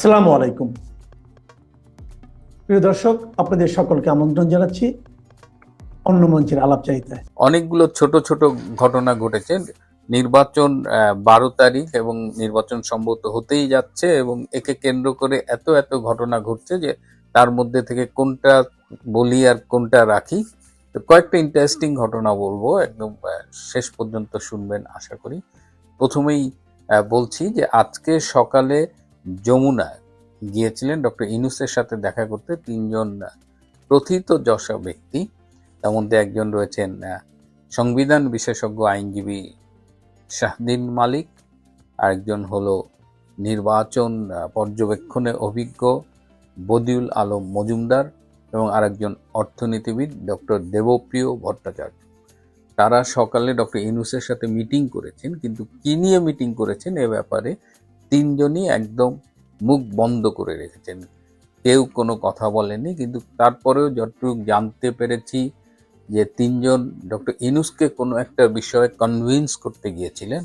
আসসালামু আলাইকুম। প্রিয় দর্শক, আপনাদের সকলকে আমন্ত্রণ জানাচ্ছি অন্য মঞ্চের আলাপ চাইতায় অনেকগুলো ছোট ছোট ঘটনা ঘটেছে। নির্বাচন বারো তারিখ এবং নির্বাচন সম্ভবত হতেই যাচ্ছে এবং একে কেন্দ্র করে এত এত ঘটনা ঘটছে যে তার মধ্যে থেকে কোনটা বলি আর কোনটা রাখি। তো কয়েকটা ইন্টারেস্টিং ঘটনা বলব, একদম শেষ পর্যন্ত শুনবেন, আশা করি। প্রথমেই বলছি যে আজকে সকালে যমুনায় গিয়েছিলেন ডক্টর ইনুসের সাথে দেখা করতে তিনজন প্রথিত যশা ব্যক্তি। তার মধ্যে একজন রয়েছেন সংবিধান বিশেষজ্ঞ আইনজীবী শাহদিন মালিক, আরেকজন হলো নির্বাচন পর্যবেক্ষণে অভিজ্ঞ বদিউল আলম মজুমদার এবং আরেকজন অর্থনীতিবিদ ডক্টর দেবপ্রিয় ভট্টাচার্য। তারা সকালে ডক্টর ইনুসের সাথে মিটিং করেছেন, কিন্তু কী নিয়ে মিটিং করেছেন এ ব্যাপারে তিনজনই একদম মুখ বন্ধ করে রেখেছেন। কেউ কোনো কথা বলেনি কিন্তু তারপরেও যতটুকু জানতে পেরেছি যে তিনজন ডক্টর ইনুসকে কোনো একটা বিষয়ে কনভিন্স করতে গিয়েছিলেন,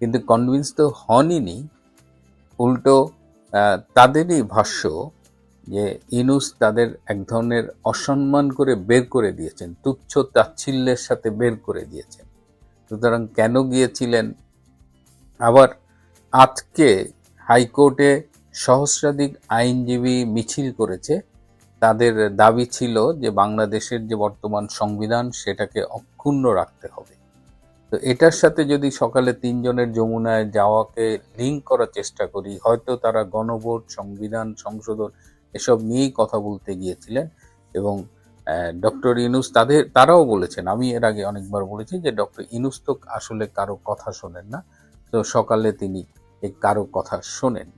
কিন্তু কনভিন্স তো হনইনি। উল্টো তাদেরই ভাষ্য যে ইনুস তাদের এক ধরনের অসম্মান করে বের করে দিয়েছেন, তুচ্ছ তাচ্ছিল্যের সাথে বের করে দিয়েছেন। সুতরাং কেন গিয়েছিলেন? আবার আজকে হাইকোর্টে সহস্রাধিক আইনজীবী মিছিল করেছে। তাদের দাবি ছিল যে বাংলাদেশের যে বর্তমান সংবিধান, সেটাকে অক্ষুণ্ণ রাখতে হবে। তো এটার সাথে যদি সকালে তিনজনের যমুনায় যাওয়াকে লিঙ্ক করার চেষ্টা করি, হয়তো তারা গণভোট, সংবিধান, সংশোধন এসব নিয়েই কথা বলতে গিয়েছিলেন এবং ডক্টর ইনুস তাদের, তারাও বলেছেন, আমি এর আগে অনেকবার বলেছি যে ডক্টর ইনুস তো আসলে কারও কথা শোনেন না। তো সকালে তিনি এই কারও কথা শোনেন।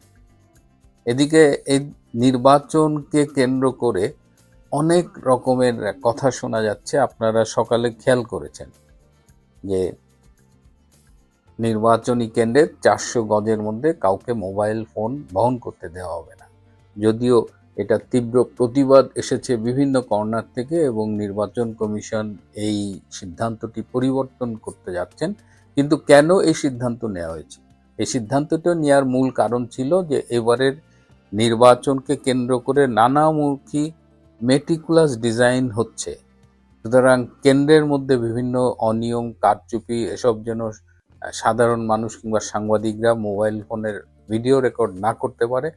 এদিকে এই নির্বাচনকে কেন্দ্র করে অনেক রকমের কথা শোনা যাচ্ছে। আপনারা সকালে খেয়াল করেছেন যে নির্বাচনী কেন্দ্রে চারশো গজের মধ্যে কাউকে মোবাইল ফোন বহন করতে দেওয়া হবে না। যদিও এটা তীব্র প্রতিবাদ এসেছে বিভিন্ন কর্নার থেকে এবং নির্বাচন কমিশন এই সিদ্ধান্তটি পরিবর্তন করতে যাচ্ছেন। কিন্তু কেন এই সিদ্ধান্ত নেওয়া হয়েছে? এই সিদ্ধান্তটা নেওয়ার মূল কারণ ছিল যে এবারের নির্বাচনকে কেন্দ্র করে নানামুখী মেটিকুলাস ডিজাইন হচ্ছে। সুতরাং কেন্দ্রের মধ্যে বিভিন্ন অনিয়ম, কারচুপি, এসব যেন সাধারণ মানুষ কিংবা সাংবাদিকরা মোবাইল ফোনের ভিডিও রেকর্ড না করতে পারে,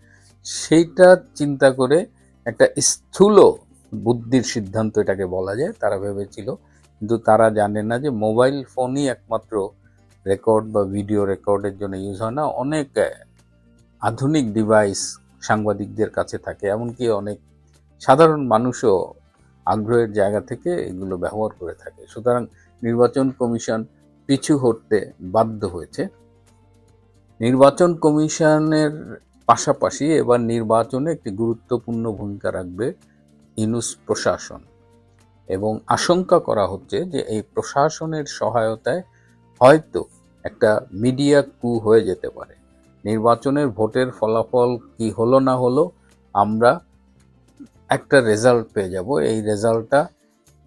সেইটা চিন্তা করে একটা স্থূল বুদ্ধির সিদ্ধান্ত এটাকে বলা যায়, তারা ভেবেছিল। কিন্তু তারা জানে না যে মোবাইল ফোনই একমাত্র রেকর্ড বা ভিডিও রেকর্ডের জন্য ইউজ হয় না। অনেক আধুনিক ডিভাইস সাংবাদিকদের কাছে থাকে। এমনকি অনেক সাধারণ মানুষও আগ্রহের জায়গা থেকে এগুলো ব্যবহার করে থাকে। সুতরাং নির্বাচন কমিশন পিছু হটতে বাধ্য হয়েছে। নির্বাচন কমিশনের পাশাপাশি এবার নির্বাচনে একটি গুরুত্বপূর্ণ ভূমিকা রাখবে ইনুস প্রশাসন। এবং আশঙ্কা করা হচ্ছে যে এই প্রশাসনের সহায়তায় হয়তো একটা মিডিয়া কু হয়ে যেতে পারে। নির্বাচনের ভোটের ফলাফল কি হলো না হলো আমরা একটা রেজাল্ট পেয়ে যাব। এই রেজাল্টটা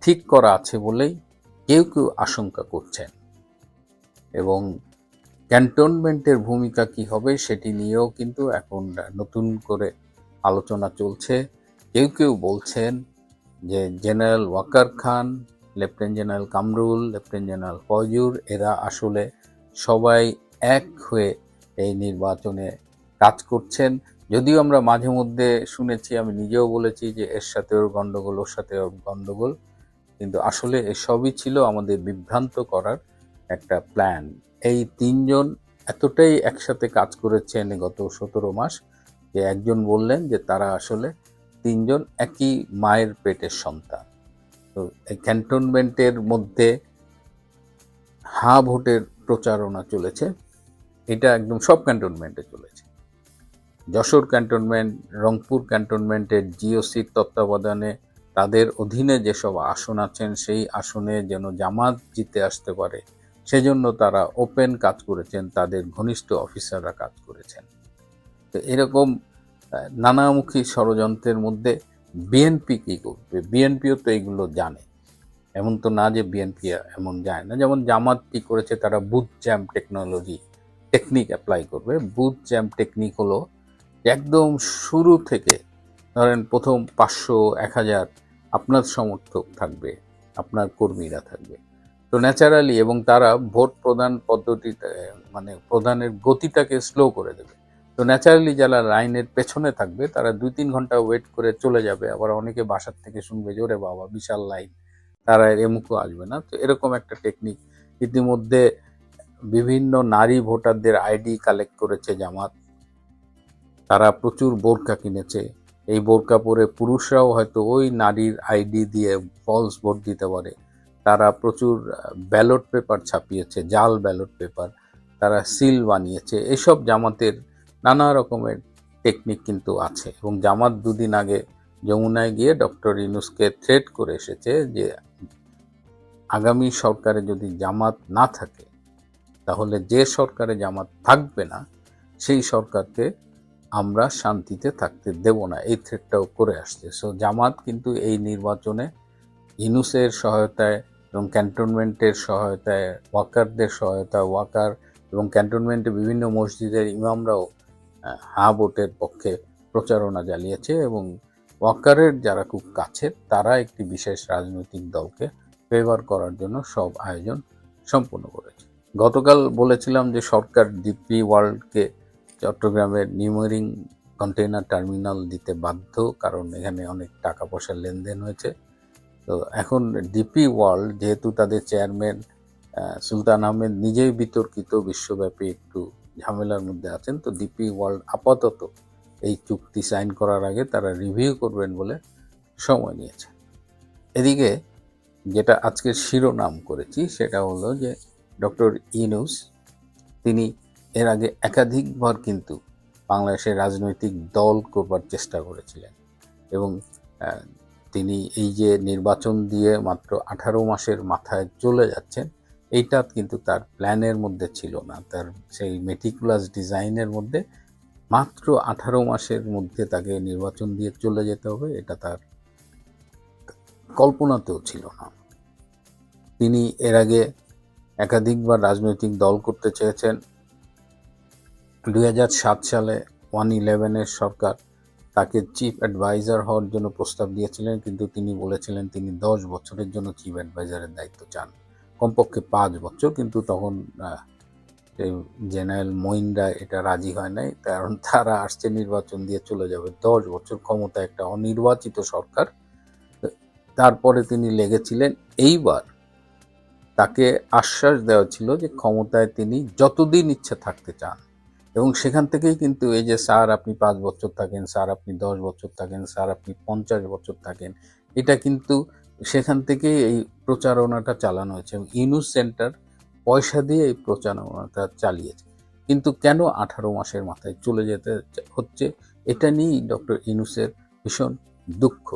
ঠিক করা আছে বলেই কেউ কেউ আশঙ্কা করছেন। এবং ক্যান্টনমেন্টের ভূমিকা কি হবে সেটি নিয়েও কিন্তু এখন নতুন করে আলোচনা চলছে। কেউ কেউ বলছেন যে general Waker Khan lieutenant general Kamrul lieutenant general Fazur এরা আসলে সবাই এক হয়ে এই নির্বাচনে কাজ করছেন। যদিও আমরা মাঝে মধ্যে শুনেছি, আমি নিজেও বলেছি যে এর সাথে ওর গণ্ডগোল ওর সাথে ওর গণ্ডগোল কিন্তু আসলে এসবই ছিল আমাদের বিভ্রান্ত করার একটা প্ল্যান এই তিনজন এতটাই একসাথে কাজ করেছেন গত সতেরো মাস যে একজন বললেন যে তারা আসলে তিনজন একই মায়ের পেটের সন্তান। তো এই ক্যান্টনমেন্টের মধ্যে হা ভোটের প্রচারণা চলেছে। এটা একদম সব ক্যান্টনমেন্টে চলেছে। যশোর ক্যান্টনমেন্ট, রংপুর ক্যান্টনমেন্টের জিওসির তত্ত্বাবধানে তাদের অধীনে যেসব আসন আছেন, সেই আসনে যেন জামাত জিতে আসতে পারে, সেজন্য তারা ওপেন কাজ করেছেন, তাদের ঘনিষ্ঠ অফিসাররা কাজ করেছেন। তো এরকম নানামুখী ষড়যন্ত্রের মধ্যে বিএনপি কী করবে? বিএনপিও তো এগুলো জানে। এমন তো না যে বিএনপি এমন যায় না। যেমন জামাত করেছে? তারা booth jam technology technique apply করবে। বুথ জ্যাম টেকনিক হলো একদম শুরু থেকে ধরেন প্রথম পাঁচশো, এক হাজার আপনার সমর্থক থাকবে, আপনার কর্মীরা থাকবে। তো ন্যাচারালি এবং তারা ভোট প্রদান পদ্ধতিতে মানে প্রদানের গতিটাকে স্লো করে দেবে। তো ন্যাচারালি যারা লাইনের পেছনে থাকবে, তারা দুই তিন ঘণ্টা ওয়েট করে চলে যাবে। আবার অনেকে বাসার থেকে শুনবে জোরে বাবা, বিশাল লাইন তারা এর এমুকও আসবে না। তো এরকম একটা টেকনিক ইতিমধ্যে বিভিন্ন নারী ভোটারদের আইডি কালেক্ট করেছে জামাত। তারা প্রচুর বোরকা কিনেছে। এই বোরকা পরে পুরুষরাও হয়তো ওই নারীর আইডি দিয়ে ফলস ভোট দিতে পারে। তারা প্রচুর ব্যালট পেপার ছাপিয়েছে, জাল ব্যালট পেপার তারা সিল বানিয়েছে। এসব জামাতের নানা রকমের টেকনিক কিন্তু আছে এবং জামাত দুদিন আগে যমুনায় গিয়ে ডক্টর ইনুসকে থ্রেট করে এসেছে যে আগামী সরকারে যদি জামাত না থাকে, তাহলে যে সরকারে জামাত থাকবে না, সেই সরকারকে আমরা শান্তিতে থাকতে দেব না। এই থ্রেটটাও করে আসছে। সো জামাত কিন্তু এই নির্বাচনে ইনুসের সহায়তায় এবং ক্যান্টনমেন্টের সহায়তায়, ওয়াকারদের সহায়তা ওয়াকার এবং ক্যান্টনমেন্টে বিভিন্ন মসজিদের ইমামরাও হা ভোটের পক্ষে প্রচারণা চালিয়েছে এবং ওয়াকারের যারা খুব কাছের তারা একটি বিশেষ রাজনৈতিক দলকে ফেভার করার জন্য সব আয়োজন সম্পন্ন করেছে। গতকাল বলেছিলাম যে সরকার ডিপি ওয়ার্ল্ডকে চট্টগ্রামের নিউমারিং কন্টেইনার টার্মিনাল দিতে বাধ্য, কারণ এখানে অনেক টাকা পয়সার লেনদেন হয়েছে। তো এখন ডিপি ওয়ার্ল্ড, যেহেতু তাদের চেয়ারম্যান সুলতান আহমেদ নিজেই বিতর্কিত, বিশ্বব্যাপী একটু ঝামেলার মধ্যে আছেন। তো ডিপি ওয়ার্ল্ড আপাতত এই চুক্তি সাইন করার আগে তারা রিভিউ করবেন বলে সময় নিয়েছে। এদিকে যেটা আজকের শিরোনাম করেছি সেটা হলো যে ডক্টর ইনুস তিনি এর আগে একাধিকবার কিন্তু বাংলাদেশের রাজনৈতিক দল করবার চেষ্টা করেছিলেন এবং তিনি এই যে নির্বাচন দিয়ে মাত্র আঠারো মাসের মাথায় চলে যাচ্ছেন এইটা কিন্তু তার প্ল্যানের মধ্যে ছিল না। তার সেই মেটিকুলাস ডিজাইনের মধ্যে মাত্র আঠারো মাসের মধ্যে তাকে নির্বাচন দিয়ে চলে যেতে হবে, এটা তার কল্পনাতেও ছিল না। তিনি এর আগে একাধিকবার রাজনৈতিক দল করতে চেয়েছেন। দু হাজার সাত সালে ওয়ান ইলেভেনের সরকার তাকে চিফ অ্যাডভাইজার হওয়ার জন্য প্রস্তাব দিয়েছিলেন, কিন্তু তিনি বলেছিলেন তিনি দশ বছরের জন্য চিফ অ্যাডভাইজারের দায়িত্ব চান। কমপক্ষে পাঁচ বছর, কিন্তু তখন জেনারেল মইনরা এটা রাজি হয় নাই, কারণ তারা আসছে নির্বাচন দিয়ে চলে যাবে। দশ বছর ক্ষমতা একটা অনির্বাচিত সরকার। তারপরে তিনি লেগেছিলেন। এইবার তাকে আশ্বাস দেওয়া ছিল যে ক্ষমতায় তিনি যতদিন ইচ্ছে থাকতে চান, এবং সেখান থেকেই কিন্তু এই যে, স্যার, আপনি পাঁচ বছর থাকেন, স্যার, আপনি দশ বছর থাকেন, স্যার, আপনি পঞ্চাশ বছর থাকেন। এটা কিন্তু সেখান থেকেই এই প্রচারণাটা চালানো হয়েছে এবং ইউনুস সেন্টার পয়সা দিয়ে এই প্রচারণাটা চালিয়েছে। কিন্তু কেন আঠারো মাসের মাথায় চলে যেতে হচ্ছে এটা নিয়েই ডক্টর ইনুসের ভীষণ দুঃখ।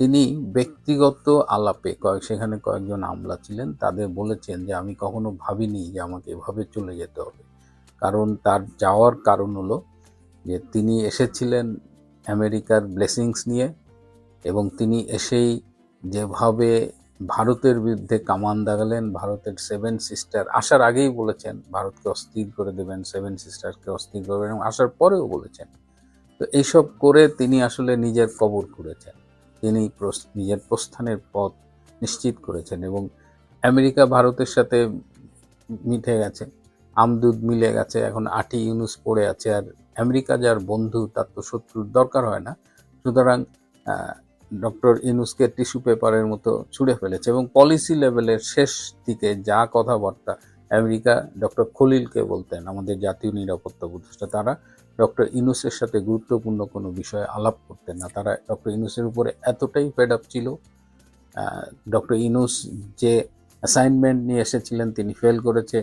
তিনি ব্যক্তিগত আলাপে কয়েক, সেখানে কয়েকজন আমলা ছিলেন, তাদের বলেছেন যে, আমি কখনো ভাবিনি যে আমাকে এভাবে চলে যেতে হবে। কারণ তার যাওয়ার কারণ হলো যে, তিনি এসেছিলেন আমেরিকার ব্লেসিংস নিয়ে এবং তিনি এসেই যেভাবে ভারতের বিরুদ্ধে কামান দাগালেন, ভারতের সেভেন সিস্টার আসার আগেই বলেছেন, ভারতকে অস্থির করে দেবেন, সেভেন সিস্টারকে অস্থির করবেন এবং আসার পরেও বলেছেন। তো এইসব করে তিনি আসলে নিজের কবর করেছেন। তিনি নিজের প্রস্থানের পথ নিশ্চিত করেছেন এবং আমেরিকা ভারতের সাথে মিটে গেছে আমদুদ মিলে গেছে, এখন আটি ইউনুস পড়ে আছে। আর আমেরিকা যার বন্ধু, তার তো শত্রুর দরকার হয় না। সুতরাং ডক্টর ইনুসকে টিস্যু পেপারের মতো ছুঁড়ে ফেলেছে এবং পলিসি লেভেলের শেষ দিকে যা কথাবার্তা আমেরিকা ডক্টর খলিলকে বলতেন, আমাদের জাতীয় নিরাপত্তা উপদেষ্টা, তারা ডক্টর ইনুসের সাথে গুরুত্বপূর্ণ কোনো বিষয়ে আলাপ করতেন না। তারা ডক্টর ইনুসের উপরে এতটাই ফেড আপ ছিল ডক্টর ইনুস যে অ্যাসাইনমেন্ট নিয়ে এসেছিলেন তিনি ফেল করেছে।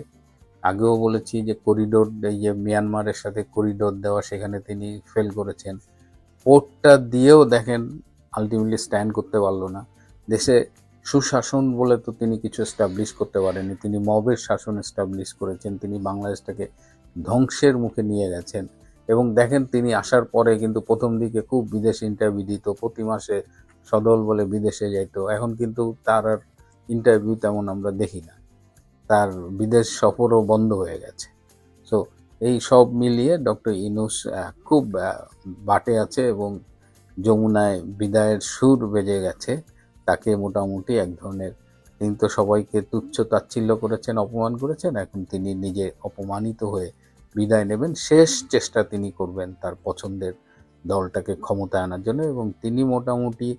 আগেও বলেছি যে করিডোর যে মিয়ানমারের সাথে করিডোর দেওয়া সেখানে তিনি ফেল করেছেন। পোর্টটা দিয়েও দেখেন আলটিমেটলি স্ট্যান্ড করতে পারল না। দেশে সুশাসন বলে তো তিনি কিছু এস্টাবলিশ করতে পারেননি। তিনি মবের শাসন এস্টাবলিশ করেছেন। তিনি বাংলাদেশটাকে ধ্বংসের মুখে নিয়ে গেছেন। এবং দেখেন তিনি আসার পরে কিন্তু প্রথম দিকে খুব বিদেশে ইন্টারভিউ দিত। প্রতি মাসে সদল বলে বিদেশে যাইতো। এখন কিন্তু তার আর ইন্টারভিউ তেমন আমরা দেখি না। তার বিদেশ সফরও বন্ধ হয়ে গেছে। সো এই সব মিলিয়ে ডক্টর ইনুস খুব বাটে আছে এবং যমুনায় বিদায়ের সুর বেজে গেছে। তাকে মোটামুটি এক ধরনের তিনি তো সবাইকে তুচ্ছ তাচ্ছিল্য করেছেন, অপমান করেছেন। এখন তিনি নিজে অপমানিত হয়ে বিদায় নেবেন। শেষ চেষ্টা তিনি করবেন তার পছন্দের দলটাকে ক্ষমতায় আনার জন্য এবং তিনি মোটামুটি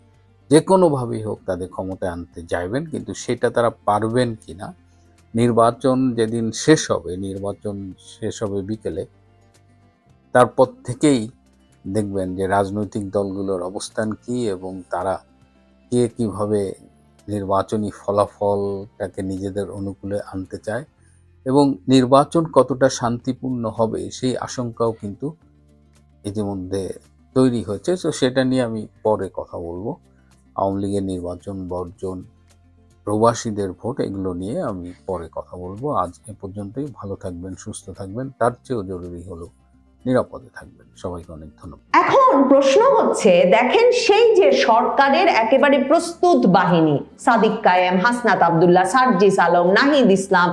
যে কোনোভাবেই হোক তাদের ক্ষমতায় আনতে চাইবেন কিন্তু সেটা তারা পারবেন কি না নির্বাচন যেদিন শেষ হবে, নির্বাচন শেষ হবে বিকেলে, তারপর থেকেই দেখবেন যে রাজনৈতিক দলগুলোর অবস্থান কি এবং তারা কে কীভাবে নির্বাচনী ফলাফলটাকে নিজেদের অনুকূলে আনতে চায় এবং নির্বাচন কতটা শান্তিপূর্ণ হবে সেই আশঙ্কাও কিন্তু ইতিমধ্যে তৈরি হয়েছে। তো সেটা নিয়ে আমি পরে কথা বলব। আওয়ামী লীগের নির্বাচন বর্জন প্রবাসীদের ভোট এগুলো নিয়ে আমি পরে কথা বলব। আজ এ পর্যন্তই। ভালো থাকবেন, সুস্থ থাকবেন। তার চেয়েও জরুরি হলো নিরাপদে থাকবেন। সবাইকে অনেক ধন্যবাদ। এখন প্রশ্ন হচ্ছে, দেখেন সেই যে সরকারের একেবারে প্রস্তুত বাহিনী, সাদিক কায়েম, হাসনাত আবদুল্লাহ, সার্জিস আলম, নাহিদ ইসলাম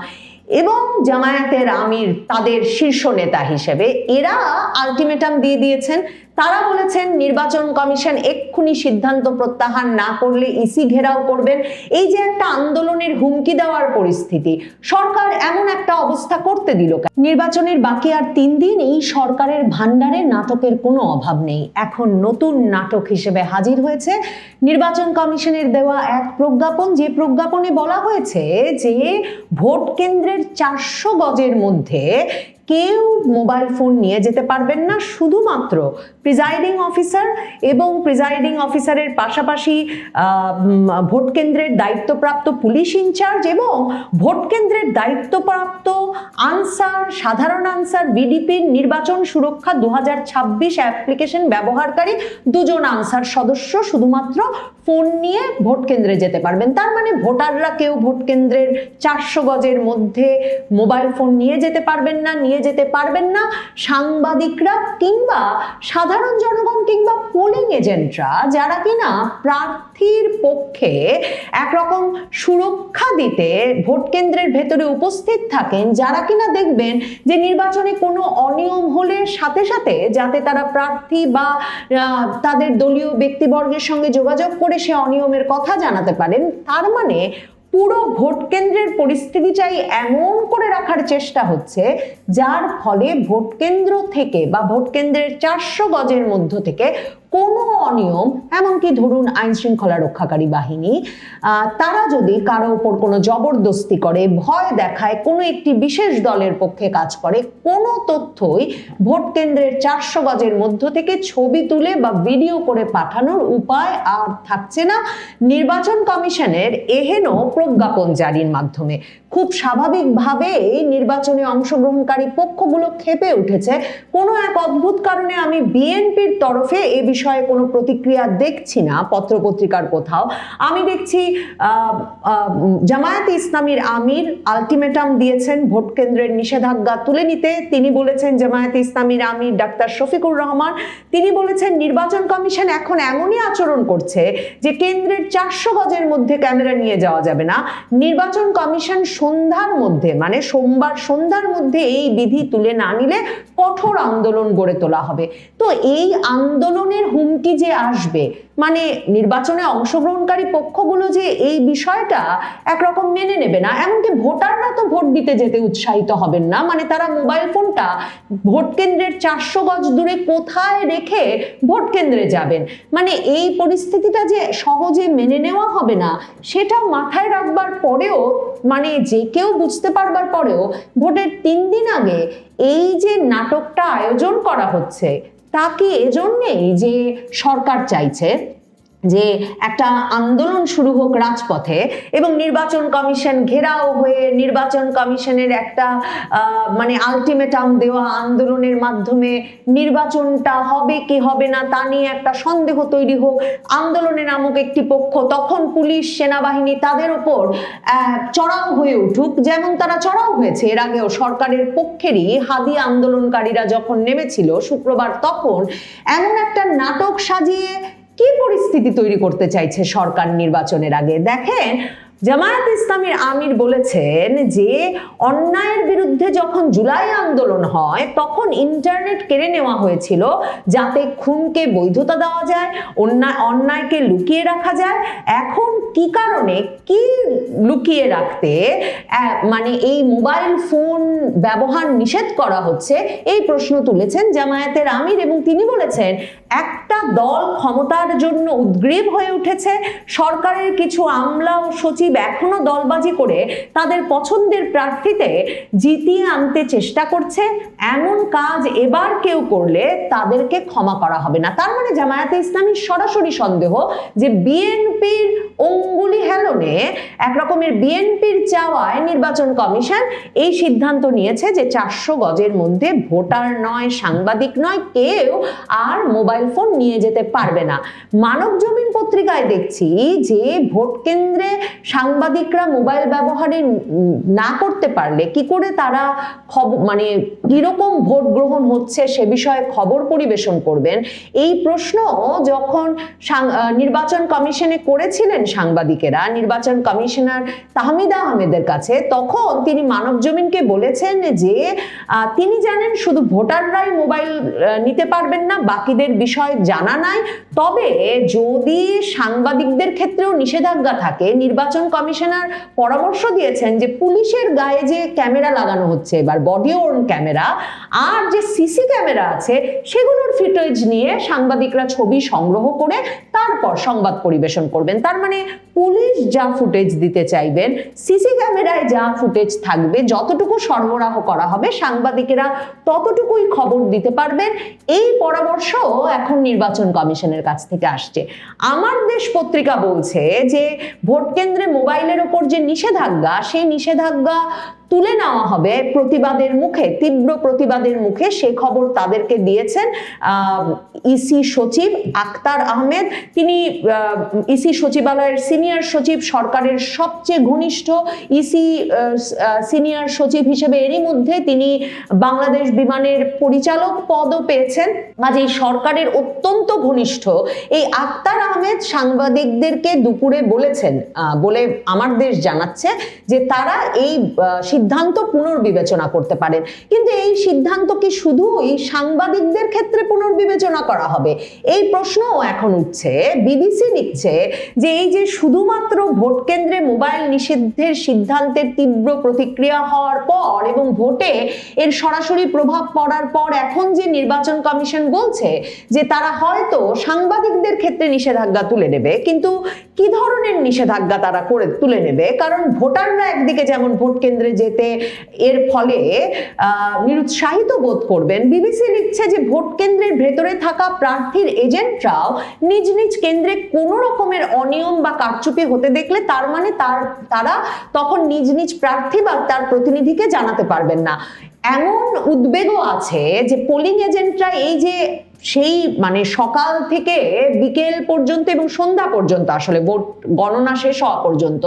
এবং জামায়াতের আমির তাদের শীর্ষ নেতা হিসেবে, এরা আলটিমেটাম দিয়ে দিয়েছেন তারা বলেছেন নির্বাচন কমিশন এক্ষুনি সিদ্ধান্ত প্রত্যাহার না করলে ইসি ঘেরাও করবেন। এই যে একটা আন্দোলনের হুমকি দেওয়ার পরিস্থিতি, সরকার এমন একটা অবস্থা করতে দিল নির্বাচনের বাকি আর তিন দিন এই সরকারের ভান্ডারে নাটকের কোনো অভাব নেই। এখন নতুন নাটক হিসেবে হাজির হয়েছে নির্বাচন কমিশনের দেওয়া এক প্রজ্ঞাপন। যে প্রজ্ঞাপনে বলা হয়েছে যে, ভোট কেন্দ্রের চারশো গজের মধ্যে কেউ মোবাইল ফোন নিয়ে যেতে পারবেন না। শুধুমাত্র প্রিজাইডিং অফিসার এবং প্রিজাইডিং অফিসারের পাশাপাশি ভোট কেন্দ্রের দায়িত্বপ্রাপ্ত পুলিশ ইনচার্জ এবং ভোট কেন্দ্রের দায়িত্বপ্রাপ্ত আনসার, সাধারণ আনসার বিডিপির নির্বাচন সুরক্ষা দু হাজার ছাব্বিশ অ্যাপ্লিকেশন ব্যবহারকারী দুজন আনসার সদস্য। শুধুমাত্র ফোন নিয়ে ভোট কেন্দ্রে যেতে পারবেন। তার মানে ভোটাররা কেউ ভোট কেন্দ্রের চারশো গজের মধ্যে মোবাইল ফোন নিয়ে যেতে পারবেন না, নিয়ে যেতে পারবেন না। সাংবাদিকরা কিংবা সাধারণ জনগণ কিংবা পোলিং এজেন্টরা যারা কিনা প্রার্থীর পক্ষে একরকম সুরক্ষা দিতে ভোট কেন্দ্রের ভেতরে উপস্থিত থাকেন যারা কিনা দেখবেন যে নির্বাচনে কোনো অনিয়ম হলে সাথে সাথে যাতে তারা প্রার্থী বা তাদের দলীয় ব্যক্তিবর্গের সঙ্গে যোগাযোগ করে সে অনিয়মের কথা জানাতে পারেন, তার মানে পুরো ভোট কেন্দ্রের পরিস্থিতিটাই এমন করে রাখার চেষ্টা হচ্ছে, যার ফলে ভোট কেন্দ্র থেকে বা ভোট কেন্দ্রের চারশো গজের মধ্য থেকে কোনো অনিয়ম, এমনকি ধরুন আইন শৃঙ্খলা রক্ষাকারী বাহিনী তারা যদি কারও উপর কোনো জবরদস্তি করে, ভয় দেখায়, কোনো একটি বিশেষ দলের পক্ষে কাজ করে, কোনো তথ্যই ভোট কেন্দ্রের চারশো গজের মধ্য থেকে ছবি তুলে বা ভিডিও করে পাঠানোর উপায় আর থাকছে না। নির্বাচন কমিশনের এহেন প্রজ্ঞাপন জারির মাধ্যমে। খুব স্বাভাবিকভাবেই নির্বাচনে অংশগ্রহণকারী পক্ষগুলো ক্ষেপে উঠেছে। কোনো এক অদ্ভুত কারণে আমি বিএনপির তরফে এ বিষয়ে কোনো প্রতিক্রিয়া দেখছি না পত্রপত্রিকার কোথাও। আমি দেখছি আহ, ইসলামীর আমির আলটিমেটাম দিয়েছেন ভোট কেন্দ্রের নিষেধাজ্ঞা তুলে নিতে। তিনি বলেছেন জামায়াতে ইসলামীর আমির ডাক্তার শফিকুর রহমান তিনি বলেছেন নির্বাচন কমিশন এখন এমনই আচরণ করছে যে কেন্দ্রের চারশো গজের মধ্যে ক্যামেরা নিয়ে যাওয়া যাবে না। নির্বাচন কমিশন সন্ধ্যার মধ্যে মানে সোমবার সন্ধ্যার মধ্যে এই বিধি তুলে না নিলে কঠোর আন্দোলন গড়ে তোলা হবে। তো এই আন্দোলনের হুমকি যে আসবে মানে নির্বাচনে অংশগ্রহণকারী পক্ষগুলো যে এই বিষয়টা একরকম মেনে নেবে না, এমনকি ভোটাররা তো ভোট দিতে যেতে উৎসাহিত হবেন না মানে তারা মোবাইল ফোনটা ভোট কেন্দ্রের চারশো গজ দূরে কোথায় রেখে ভোট কেন্দ্রে যাবেন? মানে এই পরিস্থিতিটা যে সহজে মেনে নেওয়া হবে না, সেটা মাথায় রাখবার পরেও মানে যে কেউ বুঝতে পারবার পরেও, ভোটের তিন দিন আগে এই যে নাটকটা আয়োজন করা হচ্ছে তা কি এজন্যেই যে সরকার চাইছে যে একটা আন্দোলন শুরু হোক রাজপথে এবং নির্বাচন কমিশন ঘেরাও হয়ে নির্বাচন কমিশনের একটা মানে আলটিমেটাম দেওয়া আন্দোলনের মাধ্যমে নির্বাচনটা হবে কি হবে না তা নিয়ে একটা সন্দেহ তৈরি হোক, আন্দোলনে নামক একটি পক্ষ তখন পুলিশ, সেনাবাহিনী তাদের ওপর চড়াও হয়ে উঠুক, যেমন তারা চড়াও হয়েছে। এর আগেও সরকারের পক্ষেরই হাদি আন্দোলনকারীরা যখন নেমেছিল শুক্রবার তখন এমন একটা নাটক সাজিয়ে কি পরিস্থিতি তৈরি করতে চাইছে সরকার নির্বাচনের আগে? দেখেন জামায়াত ইসলামীর আমির বলেছেন যে, অন্যায়ের বিরুদ্ধে যখন জুলাই আন্দোলন হয়, তখন ইন্টারনেট কেড়ে নেওয়া হয়েছিল যাতে খুনকে বৈধতা দেওয়া যায়, অন্যায়, অন্যায়কে লুকিয়ে রাখা যায়। এখন কি কারণে, কি লুকিয়ে রাখতে মানে এই মোবাইল ফোন ব্যবহার নিষেধ করা হচ্ছে, এই প্রশ্ন তুলেছেন জামায়াতের আমির এবং তিনি বলেছেন, একটা দল ক্ষমতার জন্য উদ্গ্রীব হয়ে উঠেছে, সরকারের কিছু আমলা ও সচিব এখনও দলবাজি করে তাদের পছন্দের প্রার্থীতে জিতিয়ে আনতে চেষ্টা করছে। এমন কাজ এবার কেউ করলে তাদেরকে ক্ষমা করা হবে না। তার মানে জামায়াতে ইসলামীর সরাসরি সন্দেহ যে বিএনপির অঙ্গুলি হেলনে একরকমের বিএনপির চাওয়ায় নির্বাচন কমিশন এই সিদ্ধান্ত নিয়েছে যে চারশো গজের মধ্যে ভোটার নয়, সাংবাদিক নয়, কেউ আর মোবাইল ফোন নিয়ে যেতে পারবে না। মানব জমিন পত্রিকায় দেখছি যে ভোট কেন্দ্রে সাংবাদিকরা মোবাইল ব্যবহারে না করতে পারলে কি করে তারা খবর মানে কীরকম ভোট গ্রহণ হচ্ছে সে বিষয়ে খবর পরিবেশন করবেন? এই প্রশ্ন যখন নির্বাচন কমিশনে করেছিলেন সাংবাদিকেরা, নির্বাচন কমিশনার তাহমিদা আহমেদের কাছে, তখন তিনি মানব জমিনকে বলেছেন যে তিনি জানেন শুধু ভোটাররাই মোবাইল নিতে পারবেন না, বাকিদের বিষয় জানা নাই। তবে যদি সাংবাদিকদের ক্ষেত্রেও নিষেধাজ্ঞা থাকে, নির্বাচন কমিশনার পরামর্শ দিয়েছেন যে পুলিশের গায়ে যে ক্যামেরা লাগানো হচ্ছে, এবার বডি ওর্ন ক্যামেরা আর যে সিসি ক্যামেরা আছে, সেগুলোর ফুটেজ নিয়ে সাংবাদিকরা ছবি সংগ্রহ করে তারপর সংবাদ পরিবেশন করবেন। তার মানে পুলিশ যা ফুটেজ দিতে চাইবেন, সিসি ক্যামেরায় যা ফুটেজ থাকবে, যতটুকু সরবরাহ করা হবে, সাংবাদিকেরা ততটুকুই খবর দিতে পারবেন। এই পরামর্শ এখন নির্বাচন কমিশনের কাছ থেকে আসছে। আমার দেশ পত্রিকা বলছে যে ভোট কেন্দ্রে মোবাইলের ওপর যে নিষেধাজ্ঞা, সেই নিষেধাজ্ঞা তুলে নেওয়া হবে প্রতিবাদের মুখে, তীব্র প্রতিবাদের মুখে সে খবর তাদেরকে দিয়েছেন ইসি সচিব আক্তার আহমেদ। তিনি ইসি সচিবালয়ের সিনিয়র সচিব, সরকারের সবচেয়ে ঘনিষ্ঠ ইসি সিনিয়র সচিব হিসেবে এরই মধ্যে তিনি বাংলাদেশ বিমানের পরিচালক পদও পেয়েছেন। কাজেই সরকারের অত্যন্ত ঘনিষ্ঠ এই আক্তার আহমেদ সাংবাদিকদেরকে দুপুরে বলেছেন বলে আমার দেশ জানাচ্ছে যে তারা এই সিদ্ধান্ত পুনর্বিবেচনা করতে পারেন। কিন্তু এই সিদ্ধান্ত কি শুধু এই সাংবাদিকদের ক্ষেত্রে পুনর্বিবেচনা করা হবে? এই প্রশ্নও এখন উঠছে, বিবিসি লিখছে যে এই যে শুধুমাত্র ভোট কেন্দ্রে মোবাইল নিষিদ্ধের সিদ্ধান্তের তীব্র প্রতিক্রিয়া হওয়ার পর এবং ভোটে এর সরাসরি প্রভাব পড়ার পর এখন যে নির্বাচন কমিশন বলছে যে তারা হয়তো সাংবাদিকদের ক্ষেত্রে নিষেধাজ্ঞা তুলে নেবে, কিন্তু কি ধরনের নিষেধাজ্ঞা তারা করে তুলে নেবে? কারণ ভোটাররা একদিকে যেমন ভোট কেন্দ্রে যেতে এর ফলে নিরুৎসাহিত বোধ করবেন। বিবিসি লিখছে যে ভোট কেন্দ্রের ভেতরে থাকা প্রার্থীর এজেন্টরাও নিজ নিজ কেন্দ্রে কোনো রকমের অনিয়ম বা কারচুপি হতে দেখলে তার মানে তার, তারা তখন নিজ নিজ প্রার্থী বা তার প্রতিনিধিকে জানাতে পারবেন না। এমন উদ্বেগও আছে যে পোলিং এজেন্টরা এই যে সেই মানে সকাল থেকে বিকেল পর্যন্ত এবং সন্ধ্যা পর্যন্ত, আসলে ভোট গণনা শেষ হওয়া পর্যন্ত,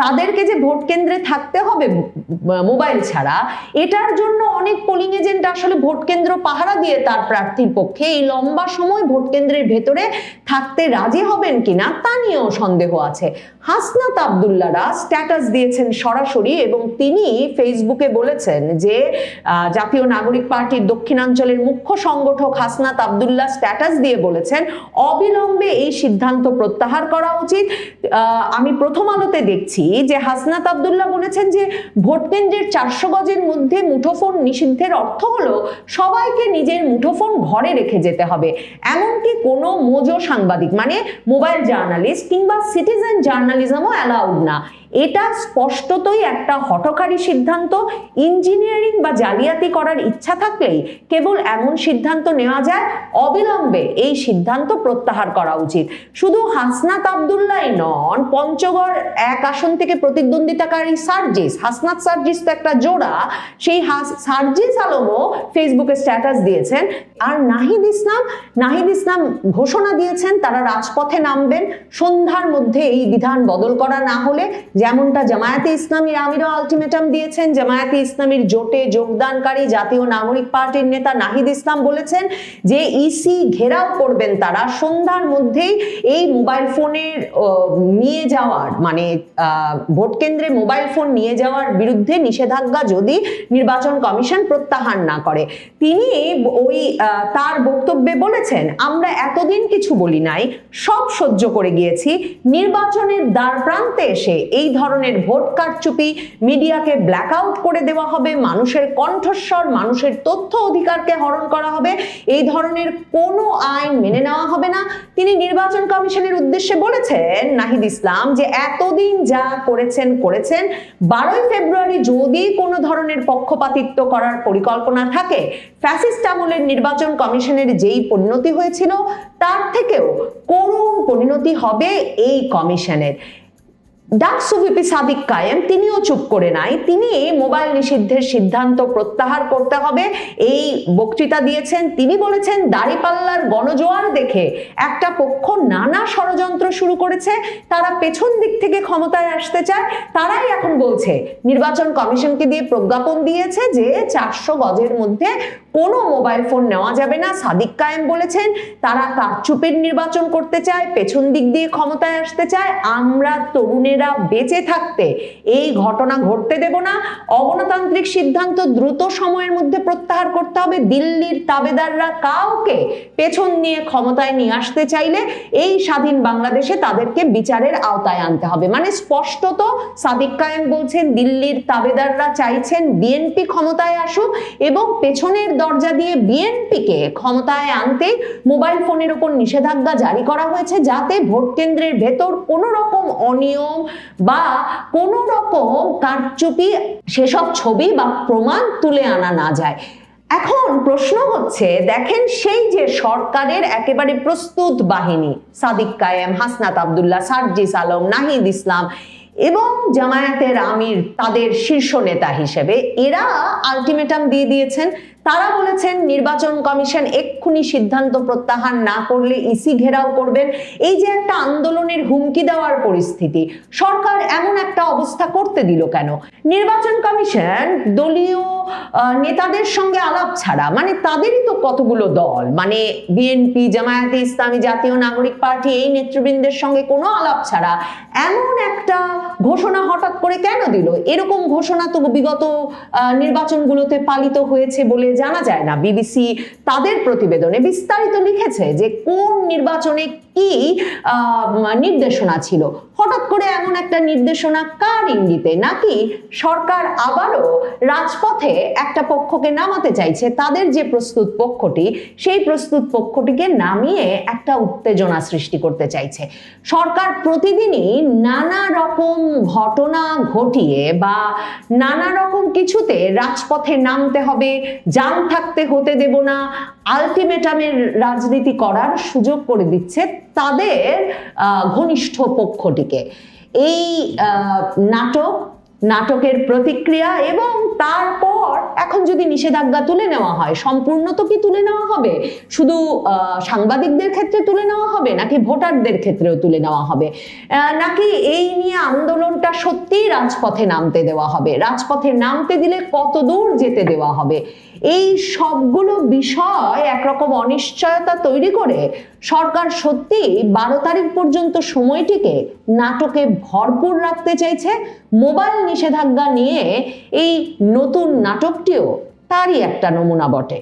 তাদেরকে যে ভোট কেন্দ্রে থাকতে হবে মোবাইল ছাড়া, এটার জন্য অনেক পোলিং এজেন্ট আসলে ভোট কেন্দ্র পাহারা দিয়ে তার প্রার্থীর পক্ষে এই লম্বা সময় ভোট কেন্দ্রের ভেতরে থাকতে রাজি হবেন কিনা তা নিয়েও সন্দেহ আছে। হাসনাত আবদুল্লারা স্ট্যাটাস দিয়েছেন সরাসরি এবং তিনি ফেসবুকে বলেছেন যে জাতীয় নাগরিক পার্টির দক্ষিণাঞ্চলের মুখ্য সংগঠক হাসনাত আবদুল্লাহ স্ট্যাটাস দিয়ে বলেছেন, অবিলম্বে এই সিদ্ধান্ত প্রত্যাহার করা উচিত। আমি প্রথম আলোতে দেখছি যে হাসনাত আবদুল্লাহ বলেছেন যে ভোট কেন্দ্রের চারশো গজের মধ্যে মুঠোফোন নিষিদ্ধের অর্থ হলো সবাইকে নিজের মুঠোফোন ঘরে রেখে যেতে হবে। এমনকি কোনো মোজো সাংবাদিক মানে মোবাইল জার্নালিস্ট কিংবা সিটিজেন জার্নালিজমও অ্যালাউড না। এটা স্পষ্টতই একটা হঠকারী সিদ্ধান্ত। ইঞ্জিনিয়ারিং বা জালিয়াতি করার ইচ্ছা থাকলেই কেবল এমন সিদ্ধান্ত নেওয়া যায়, অবিলম্বে এই সিদ্ধান্ত প্রত্যাহার করা উচিত। শুধু হাসনাত আবদুল্লাই নন, পঞ্চগড় এক আসন থেকে প্রতিদ্বন্দ্বিতাকারী সার্জিস, হাসনাত সার্জিস তো একটা জোড়া, সেই সার্জিস আলমও ফেসবুকে স্ট্যাটাস দিয়েছেন। আর নাহিদ ইসলাম নাহিদ ইসলাম ঘোষণা দিয়েছেন, তারা রাজপথে নামবেন। সন্ধ্যার মধ্যে এই বিধান বদল করা না হলে যেমনটা জামায়াতে ইসলামীর আমিরও আলটিমেটাম দিয়েছেন, জামায়াতে ইসলামীর জোটে যোগদানকারী জাতীয় নাগরিক পার্টির নেতা নাহিদ ইসলাম বলেছেন যে ইসি ঘেরাও করবেন তারা। সন্ধ্যার মধ্যেই এই মোবাইল ফোনের নিয়ে যাওয়ার মানে ভোট কেন্দ্রে মোবাইল ফোন নিয়ে যাওয়ার বিরুদ্ধে নিষেধাজ্ঞা যদি নির্বাচন কমিশন প্রত্যাহার না করে। তিনি ওই তার বক্তব্যে বলেছেন, আমরা এতদিন কিছু বলি নাই, সব সহ্য করে গিয়েছি। নির্বাচনের দ্বার প্রান্তে এসে এই ধরনের ভোট কারচুপি, মিডিয়াকে ব্ল্যাক আউট করে দেওয়া হবে, মানুষের কণ্ঠস্বর, মানুষের তথ্য অধিকারকে হরণ করা হবে। এই ধরনের কোনো আইন মেনে নেওয়া হবে না। তিনি নির্বাচন কমিশনের উদ্দেশ্যে বলেছেন, নাহিদ ইসলাম, যে এতদিন যা করেছেন করেছেন। বারোই ফেব্রুয়ারি যদি কোনো ধরনের পক্ষপাতিত্ব করার পরিকল্পনা থাকে ফ্যাসিস্ট আমলের নির্বাচন কমিশনের যেই পরিণতি হয়েছিল, তার থেকেও করুণ পরিণতি হবে এই কমিশনের। ডাকসু ভিপি সাদিক কায়েম, তিনিও চুপ করে নাই। তিনি মোবাইল নিষিদ্ধের সিদ্ধান্ত প্রত্যাহার করতে হবে। এই বক্তৃতা দিয়েছেন, তিনি বলেছেন, দাড়িপাল্লার গণজোয়ার দেখে একটা পক্ষ নানা ষড়যন্ত্র শুরু করেছে। তারা পেছন দিক থেকে ক্ষমতায় আসতে চায়। তারাই এখন বলছে, নির্বাচন কমিশনকে দিয়ে প্রজ্ঞাপন দিয়েছে যে চারশো গজের মধ্যে কোনো মোবাইল ফোন নেওয়া যাবে না। সাদিক কায়েম বলেছেন, তারা কারচুপের নির্বাচন করতে চায়, পেছন দিক দিয়ে ক্ষমতায় আসতে চায়। আমরা তরুণেরা বেঁচে থাকতে এই ঘটনা ঘটতে দেব না। অগণতান্ত্রিক সিদ্ধান্ত দ্রুত সময়ের মধ্যে প্রত্যাহার করতে হবে। দিল্লির তাবেদাররা কাউকে পেছন নিয়ে ক্ষমতায় নিয়ে আসতে চাইলে এই স্বাধীন বাংলাদেশে তাদেরকে বিচারের আওতায় আনতে হবে। মানে স্পষ্টত সাদিক কায়েম বলছেন, দিল্লির তাবেদাররা চাইছেন, বিএনপি ক্ষমতায় আসুক এবং পেছনের দরজা দিয়ে বিএনপিকে ক্ষমতায় আনতে মোবাইল ফোনের উপর নিষেধাজ্ঞা জারি করা হয়েছে যাতে ভোট কেন্দ্রের ভেতর কোনো রকম অনিয়ম বা কোনো রকম কারচুপি সেসব ছবি বা প্রমাণ তুলে আনা না যায়। এখন প্রশ্ন হচ্ছে, দেখেন সেই যে সরকারের একেবারে প্রস্তুত বাহিনী, সাদিক কায়েম, হাসনাত আবদুল্লাহ, সার্জিস আলম, নাহিদ ইসলাম এবং জামায়াতের আমির তাদের শীর্ষ নেতা হিসেবে, এরা আলটিমেটাম দিয়ে দিয়েছেন তারা বলেছেন, নির্বাচন কমিশন এক্ষুনি সিদ্ধান্ত প্রত্যাহার না করলে ইসি ঘেরাও করবেন। এই যে একটা আন্দোলনের হুমকি দেওয়ার পরিস্থিতি, সরকার এমন একটা অবস্থা করতে দিল কেন? নির্বাচন কমিশন দলীয় নেতাদের সঙ্গে আলাপ ছাড়া মানে তাদেরই তো কতগুলো দল মানে বিএনপি, জামায়াতে ইসলামী জাতীয় নাগরিক পার্টি, এই নেতৃবৃন্দের সঙ্গে কোনো আলাপ ছাড়া, এমন একটা ঘোষণা হঠাৎ করে কেন দিল? এরকম ঘোষণা তো বিগত নির্বাচনগুলোতে পালিত হয়েছে বলে জানা যায় না। বিবিসি তাদের প্রতিবেদনে বিস্তারিত লিখেছে যে কোন নির্বাচনে কি নির্দেশনা ছিল? হঠাৎ করে এমন একটা নির্দেশনা কার ইঙ্গিতে? নাকি সরকার আবারও রাজপথে একটা পক্ষকে নামাতে চাইছে? তাদের যে প্রস্তুত পক্ষটি, সেই প্রস্তুত পক্ষটিকে নামিয়ে একটা উত্তেজনা সৃষ্টি করতে চাইছে। সরকার প্রতিদিনই নানা রকম ঘটনা ঘটিয়ে বা নানা রকম কিছুতে রাজপথে নামতে হবে জান থাকতে হতে দেব না আলটিমেটামের রাজনীতি করার সুযোগ করে দিচ্ছে তাদের ঘনিষ্ঠ পক্ষটিকে। এই নাটক নাটকের প্রতিক্রিয়া এবং তারপর এখন যদি নিষেধাজ্ঞা তুলে নেওয়া হয়, সম্পূর্ণ তো কি তুলে নেওয়া হবে? শুধু সাংবাদিকদের ক্ষেত্রে তুলে নেওয়া হবে নাকি ভোটারদের ক্ষেত্রেও তুলে নেওয়া হবে? নাকি এই নিয়ে আন্দোলনটা সত্যিই রাজপথে নামতে দেওয়া হবে? রাজপথে নামতে দিলে কত দূর যেতে দেওয়া হবে? এই সবগুলো বিষয় একরকম অনিশ্চয়তা তৈরি করে সরকার সত্যি বারো তারিখ পর্যন্ত সময়টিকে নাটকে ভরপুর রাখতে চাইছে। মোবাইল নিষেধাজ্ঞা নিয়ে এই নতুন নাটকটিও তারই একটা নমুনা বটে।